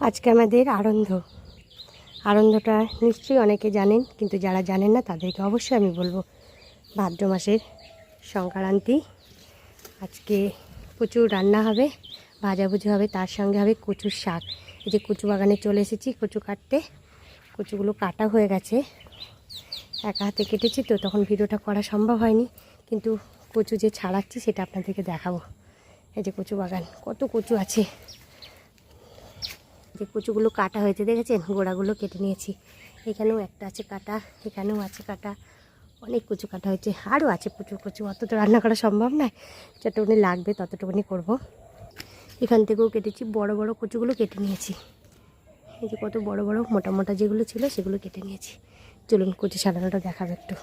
আজকে আমাদের আনন্দ। আনন্দটা নিশ্চয়ই অনেকে জানেন, কিন্তু যারা জানেন না তাদেরকে অবশ্যই আমি বলব। ভাদ্র মাসের সংক্রান্তি, আজকে প্রচুর রান্না হবে, ভাজাভুজি হবে, তার সঙ্গে হবে কচুর শাক। এই যে কচু বাগানে চলে এসেছি, কচু কাটতে। কচুগুলো কাটা হয়ে গেছে। একা হাতে কেটেছি তো, তখন ভিডিওটা করা সম্ভব হয়নি। কিন্তু কচু যে ছাড়াচ্ছি, সেটা আপনাদেরকে দেখাবো। এই যে কচু বাগান, কত কচু আছে। যে কচুগুলো কাটা হয়েছে, দেখেছেন? গোড়াগুলো কেটে নিয়েছি। এখানেও একটা আছে কাটা, এখানেও আছে কাটা। অনেক কচু কাটা হয়েছে। আরও আছে প্রচুর কচু। অত তো রান্না করা সম্ভব নয়। যতটুকুনি লাগবে ততটুকুনি করব। এখান থেকেও কেটেছি, বড় বড় কচুগুলো কেটে নিয়েছি। এই যে কত বড় বড়, মোটা মোটা যেগুলো ছিল সেগুলো কেটে নিয়েছি। চলুন কচু সারানোটা দেখাবে একটু।